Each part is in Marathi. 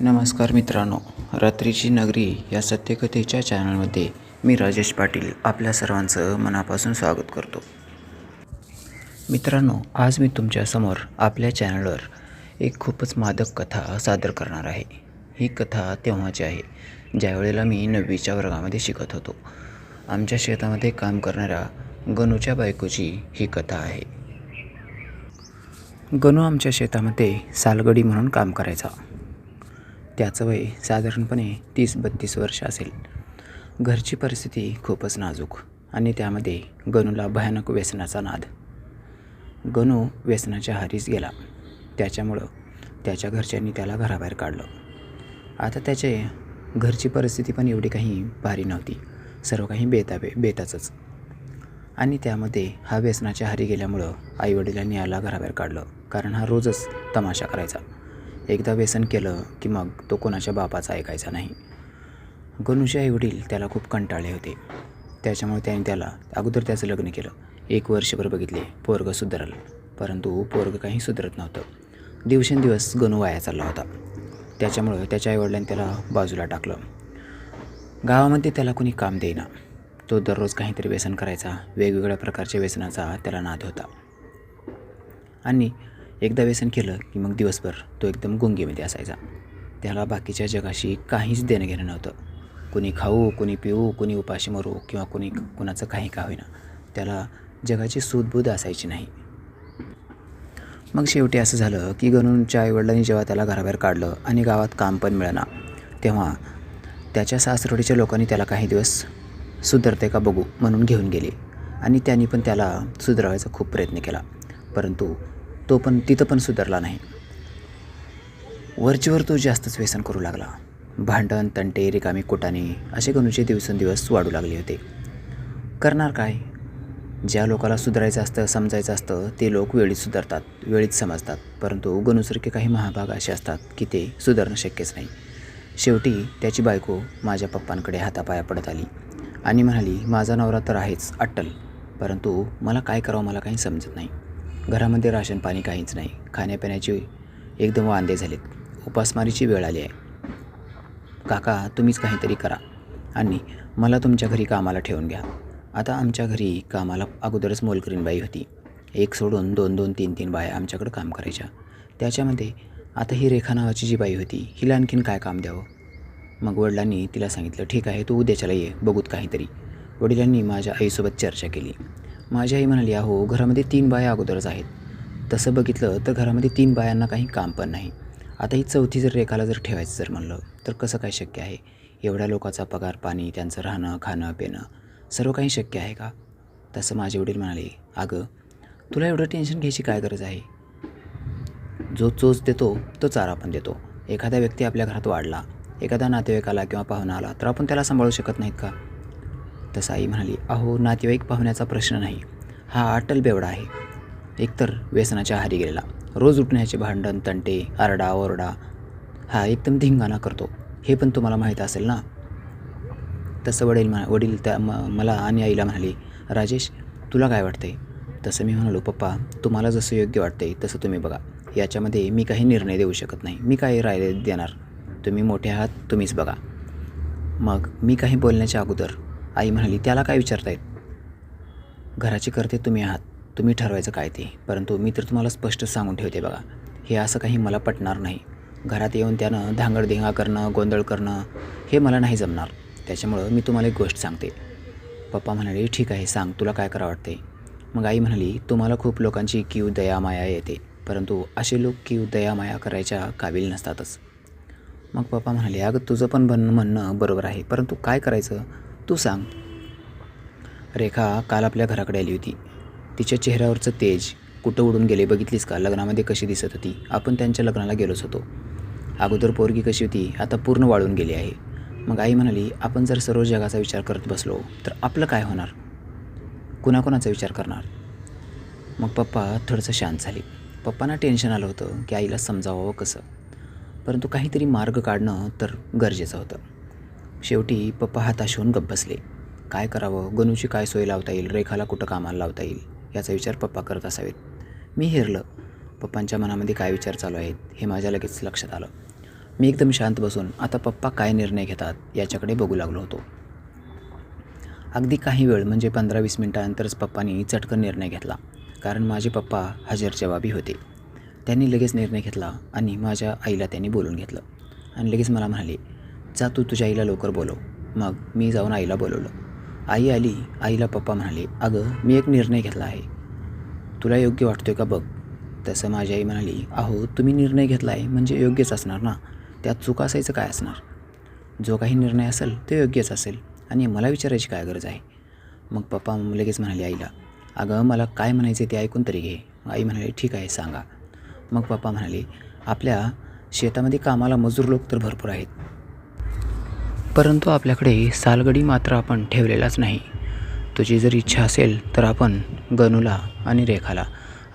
नमस्कार मित्रांनो रात्रीची नगरी या सत्यकथेच्या चॅनलमध्ये मी राजेश पाटील आपल्या सर्वांचं मनापासून स्वागत करतो. मित्रांनो आज मी तुमच्यासमोर आपल्या चॅनलवर एक खूपच मादक कथा सादर करणार आहे. ही कथा तेव्हाची आहे ज्यावेळेला मी नववीच्या वर्गामध्ये शिकत होतो. आमच्या शेतामध्ये काम करणाऱ्या गणूच्या बायकोची ही कथा आहे. गणू आमच्या शेतामध्ये सालगडी म्हणून काम करायचा. त्याचं वय साधारणपणे तीस बत्तीस वर्ष असेल. घरची परिस्थिती खूपच नाजूक आणि त्यामध्ये गणूला भयानक व्यसनाचा नाद. गणू व्यसनाच्या हारीस गेला. त्याच्यामुळं त्याच्या घरच्यांनी त्याला घराबाहेर काढलं. आता त्याचे घरची परिस्थिती पण एवढी काही भारी नव्हती. सर्व काही बेताबे बेताचंच. आणि त्यामध्ये हा व्यसनाच्या हारी गेल्यामुळं आईवडिलांनी याला घराबाहेर काढलं. कारण हा रोजच तमाशा करायचा. एकदा व्यसन केलं की मग तो कोणाच्या बापाचा ऐकायचा नाही. गणूचे आईवडील त्याला खूप कंटाळले होते. त्याच्यामुळे त्याने त्याला अगोदर त्याचं लग्न केलं. एक वर्षभर बघितले पोरग सुधारल परंतु पोरग काही सुधारत नव्हतं. दिवसेंदिवस गणू वाया चालला होता. त्याच्यामुळं त्याच्या आईवडिलांनी त्याला बाजूला टाकलं. गावामध्ये त्याला कोणी काम देईना. तो दररोज काहीतरी व्यसन करायचा वेगवेगळ्या प्रकारच्या व्यसनाचा त्याला नाद होता. आणि एकदा व्यसन केलं की मग दिवसभर तो एकदम गुंगीमध्ये असायचा. त्याला बाकीच्या जगाशी काहीच देणं घेणं नव्हतं. कुणी खाऊ कुणी पिऊ कुणी उपाशी मरू किंवा कुणी कुणाचं काही का होईना. त्याला जगाची सूदबूद असायची नाही. मग शेवटी असं झालं की गणूंच्या आईवडिलांनी जेव्हा त्याला घराबाहेर काढलं आणि गावात काम पण मिळणार तेव्हा त्याच्या सासरवडीच्या लोकांनी त्याला काही दिवस सुधारते का बघू म्हणून घेऊन गेले. आणि त्यांनी पण त्याला सुधारायचा खूप प्रयत्न केला. परंतु तो पण तिथं पण सुधारला नाही. वरचीवर तो जास्तच व्यसन करू लागला. भांडण तंटे रिकामी कोटाने असे गणूचे दिवसेंदिवस वाढू लागले होते. करणार काय? ज्या लोकाला सुधारायचं असतं समजायचं असतं ते लोक वेळीच सुधारतात वेळीच समजतात. परंतु गणूसारखे काही महाभाग असे असतात की ते सुधारणं शक्यच नाही. शेवटी त्याची बायको माझ्या पप्पांकडे हातापाया पडत आली आणि म्हणाली माझा नवरा तर आहेच अट्टल. परंतु मला काय करावं मला काही समजत नाही. घरामध्ये राशन पाणी काहीच नाही. खाण्यापिण्याचे एकदम वांदे झालेत. उपासमारीची वेळ आली आहे. काका तुम्हीच काहीतरी करा. आणि मला तुमच्या घरी कामाला ठेवून घ्या. आता आमच्या घरी कामाला अगोदरच मोलकरीनबाई होती. एक सोडून दोन दोन तीन तीन बाया आमच्याकडं काम करायच्या. त्याच्यामध्ये आता ही रेखा नावाची जी बाई होती हिला आणखीन काय काम द्यावं? मग वडिलांनी तिला सांगितलं ठीक आहे तू उद्याच्याला ये बघूत काहीतरी. वडिलांनी माझ्या आईसोबत चर्चा केली. माझी आई म्हणाली अहो घरामध्ये तीन बाया अगोदरच आहेत. तसं बघितलं तर घरामध्ये तीन बायांना काही काम पण नाही. आता ही चौथी जर रेखाला जर ठेवायचं जर म्हणलं तर कसं काय शक्य आहे? एवढ्या लोकांचा पगार पाणी त्यांचं राहणं खाणं पिणं सर्व काही शक्य आहे का? तसं माझे वडील म्हणाले अगं तुला एवढं टेन्शन घ्यायची काय गरज आहे? जो चोच देतो तो चारा पण देतो. एखादा व्यक्ती आपल्या घरात वाढला एखादा नातेवाईक आला किंवा पाहुणा आला तर आपण त्याला सांभाळू शकत नाहीत का? तसं आई म्हणाली अहो नातेवाईक पाहुण्याचा प्रश्न नाही. हा अटल बेवडा आहे. एकतर व्यसनाच्या आहारी गेलेला. रोज उठण्याचे भांडण तंटे आरडा ओरडा. हा एकदम धिंगाणा करतो. हे पण तुम्हाला माहीत असेल ना? तसं वडील म्हणा वडील त्या म मला आणि आईला म्हणाले राजेश तुला काय वाटतंय? तसं मी म्हणालो पप्पा तुम्हाला जसं योग्य वाटतंय तसं तुम्ही बघा. याच्यामध्ये मी काही निर्णय देऊ शकत नाही. मी काही राय देणार? तुम्ही मोठे आहात तुम्हीच बघा. मग मी काही बोलण्याच्या अगोदर आई म्हणाली त्याला काय विचारतायत? घराचे करते तुम्ही आहात. तुम्ही ठरवायचं काय ते? परंतु मी तर तुम्हाला स्पष्ट सांगून ठेवते बघा. हे असं काही मला पटणार नाही. घरात येऊन त्यानं धांगडधिंगा करणं गोंधळ करणं हे मला नाही जमणार. त्याच्यामुळं मी तुम्हाला एक गोष्ट सांगते. पप्पा म्हणाले ठीक आहे सांग. तुला काय करा वाटते मग आई म्हणाली तुम्हाला खूप लोकांची कीव दया माया येते. परंतु असे लोक कीव दया माया करायच्या काबिल नसतातच. मग पप्पा म्हणाले अगं तुझं पण बन म्हणणं बरोबर आहे. परंतु काय करायचं? तू सांग. रेखा काल आपल्या घराकडे आली होती. तिच्या चेहऱ्यावरचं तेज कुठं उडून गेले बघितलीस का? लग्नामध्ये कशी दिसत होती? आपण त्यांच्या लग्नाला गेलोच होतो. अगोदर पोरगी कशी होती आता पूर्ण वाळून गेली आहे. मग आई म्हणाली आपण जर सर्व जगाचा विचार करत बसलो तर आपलं काय होणार? कुणाकुणाचा विचार करणार? मग पप्पा थोडंसं शांत झाले. पप्पांना टेन्शन आलं होतं की आईला समजावं कसं? परंतु काहीतरी मार्ग काढणं तर गरजेचं होतं. शेवटी पप्पा हाताश होऊन गप्प बसले. काय करावं? गणूची काय सोय लावता येईल? रेखाला कुठं कामाला लावता येईल? याचा विचार पप्पा करत असावेत. मी हेरलं. पप्पांच्या मनामध्ये काय विचार चालू आहेत हे माझ्या लगेच लक्षात आलं. मी एकदम शांत बसून आता पप्पा काय निर्णय घेतात याच्याकडे बघू लागलो होतो. अगदी काही वेळ म्हणजे पंधरा वीस मिनटानंतरच पप्पांनी चटकन निर्णय घेतला. कारण माझे पप्पा हजर जवाबी होते. त्यांनी लगेच निर्णय घेतला आणि माझ्या आईला त्यांनी बोलून घेतलं. आणि लगेच मला म्हणाले जा तू तुझ्या आईला लवकर बोलव. मग मी जाऊन आईला बोलवलं. आई आली आईला पप्पा म्हणाले अगं मी एक निर्णय घेतला आहे. तुला योग्य वाटतोय का बघ. तसं माझी आई म्हणाली अहो तुम्ही निर्णय घेतला आहे म्हणजे योग्यच असणार ना? त्यात चूक असायचं काय असणार? जो काही निर्णय असेल तो योग्यच असेल आणि मला विचारायची काय गरज आहे? मग पप्पा लगेच म्हणाले आईला अगं मला काय म्हणायचे ते ऐकून तरी घे. आई म्हणाली ठीक आहे सांगा. मग पप्पा म्हणाले आपल्या शेतामध्ये कामाला मजूर लोक तर भरपूर आहेत. परंतु आपल्याकडे सालगडी मात्र आपण ठेवलेलाच नाही. तुझी जर इच्छा असेल तर आपण गनूला आणि रेखाला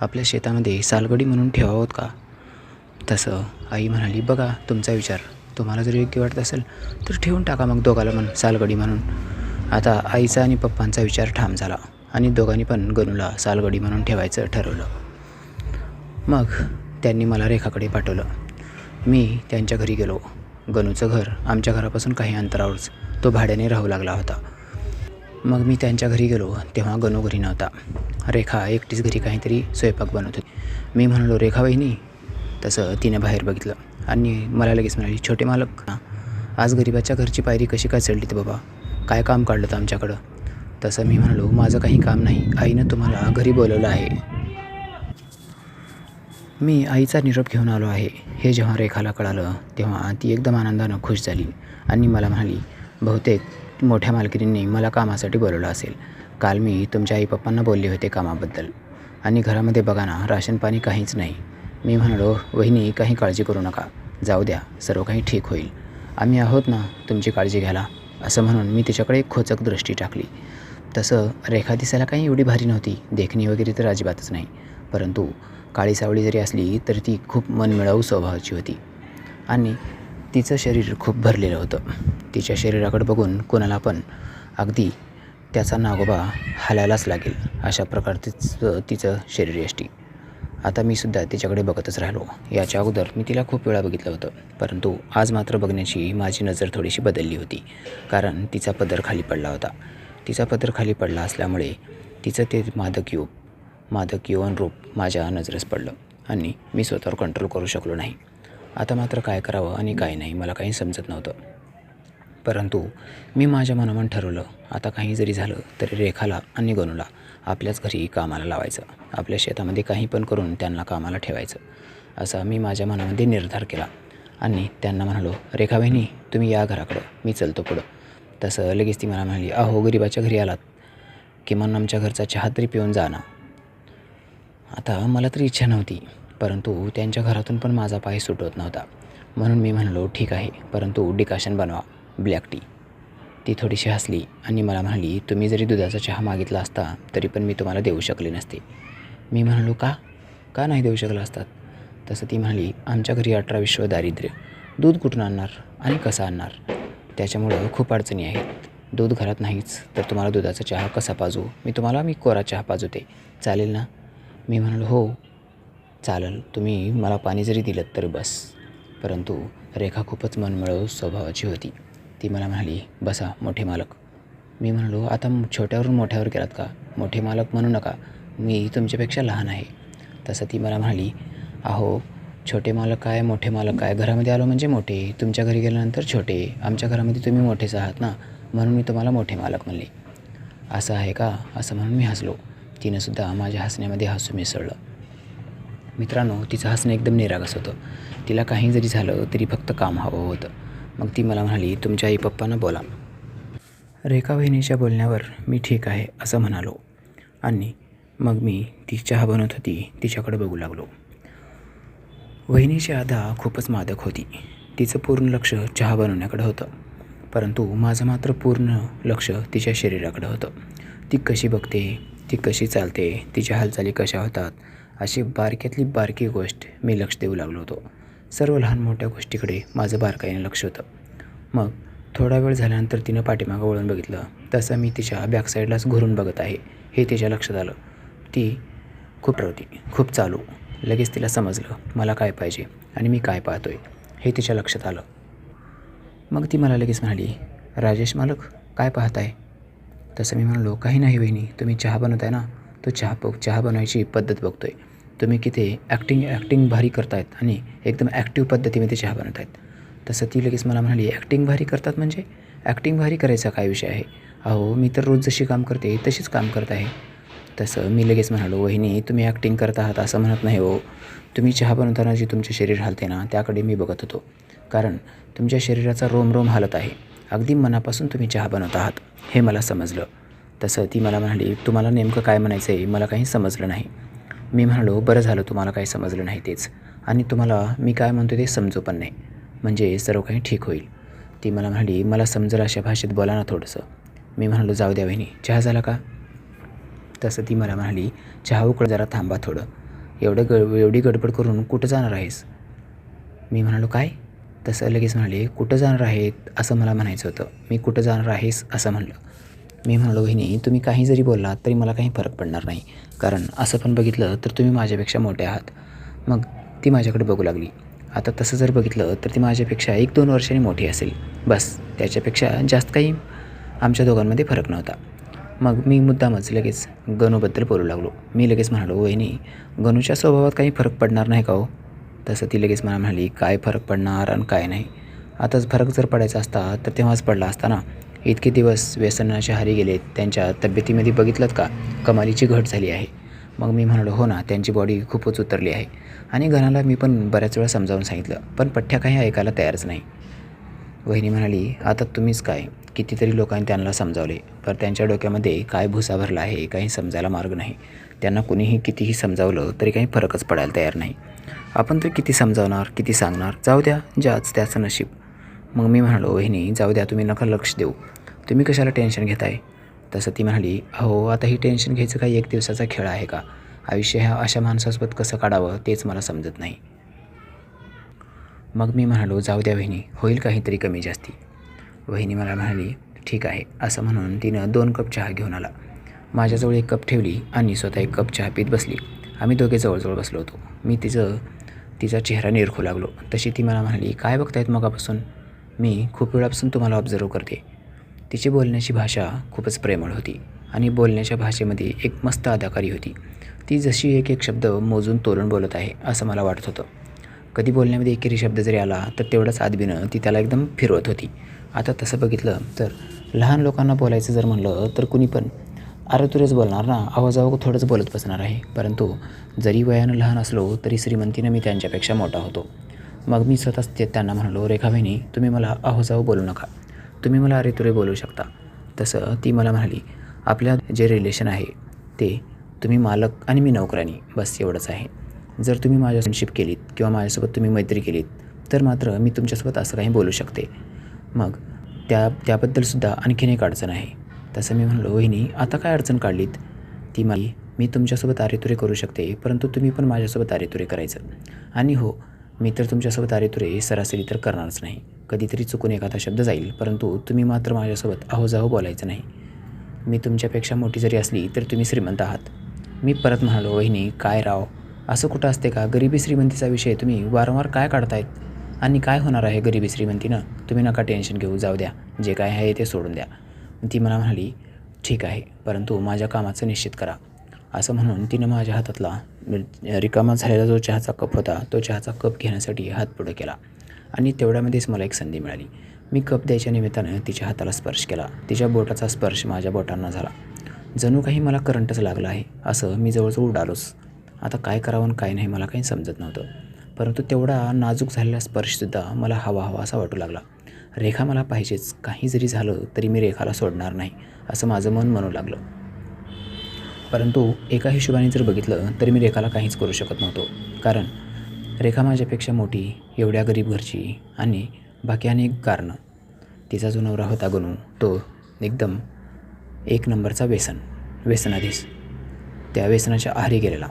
आपल्या शेतामध्ये सालगडी म्हणून ठेवावत का? तसं आई म्हणाली बघा तुमचा विचार. तुम्हाला जर योग्य वाटत असेल तर ठेवून टाका मग दोघाला म्हण सालगडी म्हणून. आता आईचा आणि पप्पांचा विचार ठाम झाला आणि दोघांनी पण गनूला सालगडी म्हणून ठेवायचं ठरवलं. मग त्यांनी मला रेखाकडे पाठवलं. मी त्यांच्या घरी गेलो. गनूचं घर आमच्या घरापासून काही अंतरावरच. तो भाड्याने राहू लागला होता. मग मी त्यांच्या घरी गेलो तेव्हा गणू घरी नव्हता. रेखा एकटीच घरी काहीतरी स्वयंपाक बनवत होती. मी म्हणालो रेखा वहिनी. तसं तिने बाहेर बघितलं. आणि मला लगेच म्हणाली छोटे मालक आज गरिबाच्या घरची पायरी कशी काय चढली बाबा? काय काम काढलं तर आमच्याकडं? तसं मी म्हणालो माझं काही काम नाही. आईनं तुम्हाला घरी बोलवलं आहे. मी आईचा निरोप घेऊन आलो आहे. हे जेव्हा रेखाला कळालं तेव्हा ती एकदम आनंदानं खुश झाली आणि मला म्हणाली बहुतेक मोठ्या मालकिनींनी मला कामासाठी बोलवलं असेल. काल मी तुमच्या आई पप्पांना बोलले होते कामाबद्दल. आणि घरामध्ये बघा ना राशन पाणी काहीच नाही. मी म्हणालो वहिनी काही काळजी करू नका. जाऊ द्या सर्व काही ठीक होईल. आम्ही आहोत ना तुमची काळजी घ्यायला. असं म्हणून मी तिच्याकडे एक खोचक दृष्टी टाकली. तसं रेखा दिसायला काही एवढी भारी नव्हती. देखणी वगैरे तर अजिबातच नाही. परंतु काळी सावळी जरी असली तरी ती खूप मनमिळावू स्वभावाची होती. आणि तिचं शरीर खूप भरलेलं होतं. तिच्या शरीराकडे बघून कोणाला पण अगदी त्याचा नागोबा हलायलाच लागेल अशा प्रकारचं तिचं शरीरयष्टी आता मी सुद्धा तिच्याकडे बघतच राहिलो. याच्या अगोदर मी तिला खूप वेळा बघितलं होतं. परंतु आज मात्र बघण्याची माझी नजर थोडीशी बदलली होती. कारण तिचा पदर खाली पडला होता. तिचा पदर खाली पडला असल्यामुळे तिचं ते मादक योग मादक यौवन रूप माझ्या नजरेस पडलं आणि मी स्वतःवर कंट्रोल करू शकलो नाही. आता मात्र काय करावं आणि काय नाही मला काही समजत नव्हतं. परंतु मी माझ्या मनामन ठरवलं आता काही जरी झालं तरी रेखाला आणि गणूला आपल्याच घरी कामाला लावायचं. आपल्या शेतामध्ये काही पण करून त्यांना कामाला ठेवायचं. असा मी माझ्या मनामध्ये निर्धार केला आणि त्यांना म्हणालो रेखा बहिणी तुम्ही या घराकडं मी चलतो पुढं. तसं लगेच ती मला म्हणाली अहो गरिबाच्या घरी आलात. किमान आमच्या घरचा चहा तरी पिऊन जा ना. आता मला तरी इच्छा नव्हती परंतु त्यांच्या घरातून पण माझा पाय सुटत नव्हता. म्हणून मी म्हणालो ठीक आहे परंतु डिकाशन बनवा ब्लॅक टी. ती थोडीशी हसली आणि मला म्हणाली तुम्ही जरी दुधाचा चहा मागितला असता तरी पण मी तुम्हाला देऊ शकले नसते. मी म्हणालो का? का नाही देऊ शकला असतात तसं ती म्हणाली आमच्या घरी अठरा विश्व दारिद्र्य दूध कुठून आणणार आणि कसं आणणार? त्याच्यामुळं खूप अडचणी आहेत. दूध घरात नाहीच तर तुम्हाला दुधाचा चहा कसा पाजू? मी तुम्हाला मी कोरा चहा पाजवते. चालेल ना? मी म्हणालो हो चालेल. तुम्ही मला पाणी जरी दिलं तर बस. परंतु रेखा खूपच मनमिळव स्वभावाची होती. ती मला म्हणाली बसा मोठे मालक. मी म्हणालो आता छोट्यावरून मोठ्यावर केलात का? मोठे मालक म्हणू नका. मी तुमच्यापेक्षा लहान आहे. तसं ती मला म्हणाली अहो छोटे मालक काय मोठे मालक काय? घरामध्ये आलो म्हणजे मोठे. तुमच्या घरी गेल्यानंतर छोटे. आमच्या घरामध्ये तुम्ही मोठेच आहात ना? म्हणून मी तुम्हाला मोठे मालक म्हणले. असं आहे का? असं म्हणून मी हसलो. तिनंसुद्धा माझ्या हसण्यामध्ये हसू मिसळलं. मित्रांनो तिचं हसणं एकदम निरागस होतं. तिला काही जरी झालं तरी फक्त काम हवं होतं. मग ती मला म्हणाली तुमच्या आई पप्पांना बोला. रेखा वहिनीच्या बोलण्यावर मी ठीक आहे असं म्हणालो. आणि मग मी ती चहा बनवत होती तिच्याकडे बघू लागलो. वहिनीची आधा खूपच मादक होती. तिचं पूर्ण लक्ष चहा बनवण्याकडे होतं. परंतु माझं मात्र पूर्ण लक्ष तिच्या शरीराकडे होतं. ती कशी बघते? ती कशी चालते तिच्या हालचाली कशा होतात अशी बारक्यातली बारकी गोष्ट मी लक्ष देऊ लागलो होतो. सर्व लहान मोठ्या गोष्टीकडे माझं बारकाईने लक्ष होतं. मग थोडा वेळ झाल्यानंतर तिनं पाठीमागं वळून बघितलं तसं मी तिच्या बॅकसाईडलाच घुरून बघत आहे हे तिच्या लक्षात आलं. ती खूप होती खूप चालू. लगेच तिला समजलं मला काय पाहिजे आणि मी काय पाहतोय हे तिच्या लक्षात आलं. मग ती मला लगेच म्हणाली राजेश मालक काय पाहताय? तसं मी म्हणालो काही नाही वहिनी. तुम्ही चहा बनवताय ना? तो चहा प चहा बनवायची पद्धत बघतोय. तुम्ही किती ॲक्टिंग ॲक्टिंग भारी करतायत आणि एकदम ॲक्टिव्ह पद्धतीमध्ये चहा बनवतायत. तसं ती लगेच मला म्हणाली ॲक्टिंग भारी करतात म्हणजे? ॲक्टिंग भारी करायचा काय विषय आहे? अहो मी तर रोज जशी काम करते तशीच काम करत आहे. तसं मी लगेच म्हणालो वहिनी तुम्ही ॲक्टिंग करत आहात असं म्हणत नाही हो. तुम्ही चहा बनवताना जी तुमचे शरीर हालते ना त्याकडे मी बघत होतो. कारण तुमच्या शरीराचा रोम रोम हालत आहे. अगदी मनापासून तुम्ही चहा बनवत आहात हे मला समजलं. तसं ती मला म्हणाली तुम्हाला नेमकं काय म्हणायचं आहे मला काही समजलं नाही. मी म्हणालो बरं झालं तुम्हाला काही समजलं नाही तेच. आणि तुम्हाला मी काय म्हणतो ते समजू पण नाही. म्हणजे सर्व काही ठीक होईल. ती मला म्हणाली मला समजेल अशा भाषेत बोला ना थोडंसं. मी म्हणालो जाऊ द्या वहिनी चहा झाला का? तसं ती मला म्हणाली चहा उकळ जरा थांबा थोडं. एवढं ग एवढी गडबड करून कुठं जाणार आहेस? मी म्हणालो काय? तसं लगेच म्हणाले कुठं जाणार आहेत? असं मला म्हणायचं होतं. मी कुठं जाणार आहेस? असं म्हणलं. मी म्हणालो वहिनी तुम्ही काही जरी बोललात तरी मला काही फरक पडणार नाही. कारण असं पण बघितलं तर तुम्ही माझ्यापेक्षा मोठे आहात. मग ती माझ्याकडे बघू लागली. आता तसं जर बघितलं तर ती माझ्यापेक्षा एक दोन वर्षांनी मोठी असेल. बस त्याच्यापेक्षा जास्त काही आमच्या दोघांमध्ये फरक नव्हता. मग मी मुद्दामच लगेच गणूबद्दल बोलू लागलो. मी लगेच म्हणालो वहिनी गणूच्या स्वभावात काही फरक पडणार नाही का हो? तसं ती लगेच मला म्हणाली काय फरक पडणार आणि काय नाही. आताच फरक जर पडायचा असता तर तेव्हाच पडला असता ना. इतके दिवस व्यसनाच्या हारी गेलेत त्यांच्या तब्येतीमध्ये बघितलं का? कमालीची घट झाली आहे. मग मी म्हणालो हो ना त्यांची बॉडी खूपच उतरली आहे. आणि घराला मी पण बऱ्याच वेळा समजावून सांगितलं पण पठ्ठ्या काही ऐकायला तयारच नाही. वहिनी म्हणाली आता तुम्हीच काय? कितीतरी लोकांनी त्यांना समजावले पर त्यांच्या डोक्यामध्ये काय भुसा भरला आहे काही समजायला मार्ग नाही. त्यांना कुणीही कितीही समजावलं तरी काही फरकच पडायला तयार नाही. आपण तर किती समजावणार किती सांगणार? जाऊ द्या ज्याच त्याचं नशीब. मग मी म्हणालो वहिनी जाऊ द्या तुम्ही नका लक्ष देऊ. तुम्ही कशाला टेन्शन घेताय? तसं ती म्हणाली अहो आता ही टेन्शन घ्यायचं काही एक दिवसाचा खेळ आहे का? आयुष्य ह्या अशा माणसासोबत कसं काढावं तेच मला समजत नाही. मग मी म्हणालो जाऊ द्या वहिनी होईल काहीतरी कमी जास्ती. वहिनी मला म्हणाली ठीक आहे असं म्हणून तिनं दोन कप चहा घेऊन आला. माझ्याजवळ एक कप ठेवली आणि स्वतः एक कप चहा पीत बसली. आम्ही दोघे जवळजवळ बसलो होतो. मी तिचं तिचा चेहरा निरखू लागलो. तशी ती मला म्हणाली काय बघतायत मगापासून? मी खूप वेळापासून तुम्हाला ऑब्झर्व करते. तिची बोलण्याची भाषा खूपच प्रेमळ होती आणि बोलण्याच्या भाषेमध्ये एक मस्त अदाकारी होती. ती जशी एक एक शब्द मोजून तोलून बोलत आहे असं मला वाटत होतं. कधी बोलण्यामध्ये एकेरी शब्द जरी आला तर तेवढंच आदबीनं ती त्याला एकदम फिरवत होती. आता तसं बघितलं तर लहान लोकांना बोलायचं जर म्हणलं तर कुणी पण अरे तुरेच बोलणार ना? आवाजावं थोडंच बोलत बसणार आहे. परंतु जरी वयानं लहान असलो तरी श्रीमंतीनं मी त्यांच्यापेक्षा मोठा होतो. मग मी स्वतःच ते त्यांना म्हणालो रेखा बहिणी तुम्ही मला आहोजावं बोलू नका. तुम्ही मला अरे तुरे बोलू शकता. तसं ती मला म्हणाली आपल्या जे रिलेशन आहे ते तुम्ही मालक आणि मी नोकरानी. बस एवढंच आहे. जर तुम्ही माझ्या फ्रेंडशिप केलीत किंवा माझ्यासोबत तुम्ही मैत्री केलीत तर मात्र मी तुमच्यासोबत असं काही बोलू शकते. मग त्या त्याबद्दलसुद्धा आणखीन एक अडचण आहे. तसं मी म्हणलो वहिनी आता काय अडचण काढलीत? ती मला मी तुमच्यासोबत आरेतुरे करू शकते परंतु तुम्ही पण माझ्यासोबत आरेतुरे करायचं. आणि हो मी तर तुमच्यासोबत आरेतुरे सरासरी तर करणारच नाही. कधीतरी चुकून एखादा शब्द जाईल परंतु तुम्ही मात्र माझ्यासोबत अहोजाहो बोलायचं नाही. मी तुमच्यापेक्षा मोठी जरी असली तर तुम्ही श्रीमंत आहात. मी परत म्हणालो वहिनी काय राव? असं कुठं असते का? गरिबी श्रीमंतीचा विषय तुम्ही वारंवार काय काढतायत? आणि काय होणार आहे गरिबी श्रीमंतीनं? तुम्ही नका टेन्शन घेऊ जाऊ द्या. जे काय आहे ते सोडून द्या. ती मला म्हणाली ठीक आहे परंतु माझ्या कामाचं निश्चित करा. असं म्हणून तिनं माझ्या हातातला रिकामा झालेला जो चहाचा कप होता तो चहाचा कप घेण्यासाठी हात पुढे केला आणि तेवढ्यामध्येच मला एक संधी मिळाली. मी कप द्यायच्या निमित्तानं तिच्या हाताला स्पर्श केला. तिच्या बोटाचा स्पर्श माझ्या बोटांना झाला. जणू काही मला करंटच लागला आहे असं मी जवळजवळ उडालोच. आता काय करावं आणि काय नाही मला काही समजत नव्हतं. परंतु तेवढा नाजूक झालेला स्पर्शसुद्धा मला हवा हवा असा वाटू लागला. रेखा मला पाहिजेच. काही जरी झालं तरी मी रेखाला सोडणार नाही असं माझं मन म्हणू लागलं. परंतु एका हिशोबाने जर बघितलं तरी मी रेखाला काहीच करू शकत नव्हतो. कारण रेखा माझ्यापेक्षा मोठी एवढ्या गरीब घरची आणि बाकी अनेक कारणं. तिचा जो नवरा होता गणू तो एकदम एक नंबरचा व्यसन व्यसनाधीश. त्या व्यसनाच्या आहारी गेलेला.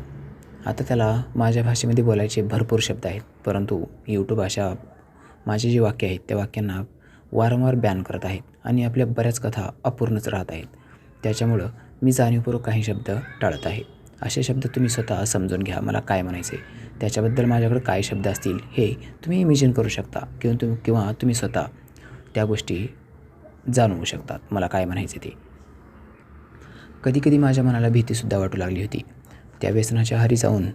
आता त्याला माझ्या भाषेमध्ये बोलायचे भरपूर शब्द आहेत परंतु यूट्यूब अशा माझे जे वाक्य आहेत त्या वाक्यांना वारंवार बॅन करत आहेत आणि आपल्या बऱ्याच कथा अपूर्णच राहत आहेत. त्याच्यामुळं मी जाणीवपूर्वक काही शब्द टाळत आहे. असे शब्द तुम्ही स्वतः समजून घ्या मला काय म्हणायचे त्याच्याबद्दल माझ्याकडे काय शब्द असतील हे तुम्ही इमेजिन करू शकता किंवा तुम किंवा तुम्ही स्वतः त्या गोष्टी जाणवू शकतात. मला काय म्हणायचे ते? कधीकधी माझ्या मनाला भीतीसुद्धा वाटू लागली होती. त्या व्यसनाच्या हरी जाऊन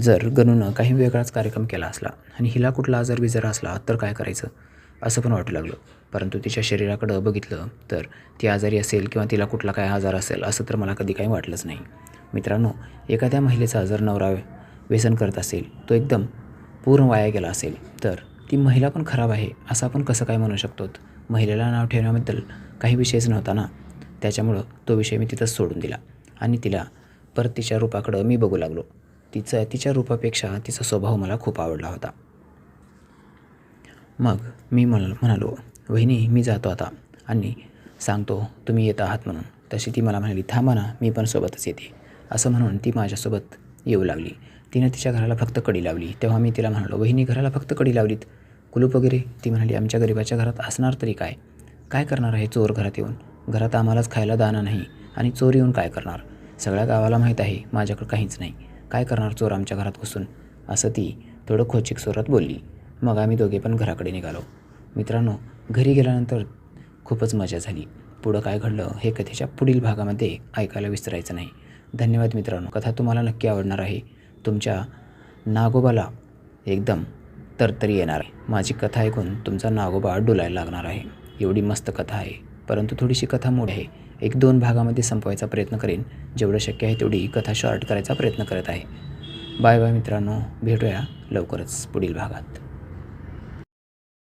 जर गणूनं काही वेगळाच कार्यक्रम केला असला आणि हिला कुठला आजार बिजार असला तर काय करायचं? असं पण वाटू लागलं. परंतु तिच्या शरीराकडं बघितलं तर ती आजारी असेल किंवा तिला कुठला काय आजार असेल असं तर मला कधी काही वाटलंच नाही. मित्रांनो एखाद्या महिलेचा आजार नवरा व्यसन करत असेल तो एकदम पूर्ण वाया गेला असेल तर ती महिला पण खराब आहे असं आपण कसं काय म्हणू शकतो? महिलेला नाव ठेवण्याबद्दल काही विषयच नव्हता ना? त्याच्यामुळं तो विषय मी तिथंच सोडून दिला आणि तिला परत तिच्या रूपाकडं मी बघू लागलो. तिचं तिच्या रूपापेक्षा तिचा स्वभाव मला खूप आवडला होता. मग मी म्हण म्हणालो वहिनी मी जातो आता. आणि सांगतो तुम्ही येत आहात म्हणून. तशी ती मला म्हणाली थांबा ना मी पण सोबतच येते. असं म्हणून ती माझ्यासोबत येऊ लागली. तिनं तिच्या घराला फक्त कडी लावली. तेव्हा मी तिला म्हणालो वहिनी घराला फक्त कडी लावलीत? कुलूप वगैरे? ती म्हणाली आमच्या गरिबाच्या घरात असणार तरी काय? काय करणार आहे चोर घरात येऊन? घरात आम्हालाच खायला दाना नाही. आणि चोर येऊन काय करणार? सगळ्या गावाला माहीत आहे माझ्याकडं काहीच नाही. काय करणार चोर आमच्या घरात घुसून? असं ती थोडं खोचिक स्वरात बोलली. मग आम्ही दोघे पण घराकडे निघालो. मित्रांनो घरी गेल्यानंतर खूपच मजा झाली. पुढं काय घडलं हे कथेच्या पुढील भागामध्ये ऐकायला विसरायचं नाही. धन्यवाद मित्रांनो. कथा तुम्हाला नक्की आवडणार आहे. तुमच्या नागोबाला एकदम तरतरी येणार आहे. माझी कथा ऐकून तुमचा नागोबा डोलायला लागणार आहे. एवढी मस्त कथा आहे. परंतु थोडीशी कथा मोठी आहे. एक दोन भागामध्ये संपवायचा प्रयत्न करेन. जेवढं शक्य आहे तेवढी कथा शॉर्ट करायचा प्रयत्न करत आहे. बाय बाय मित्रांनो. भेटूया लवकरच पुढील भागात.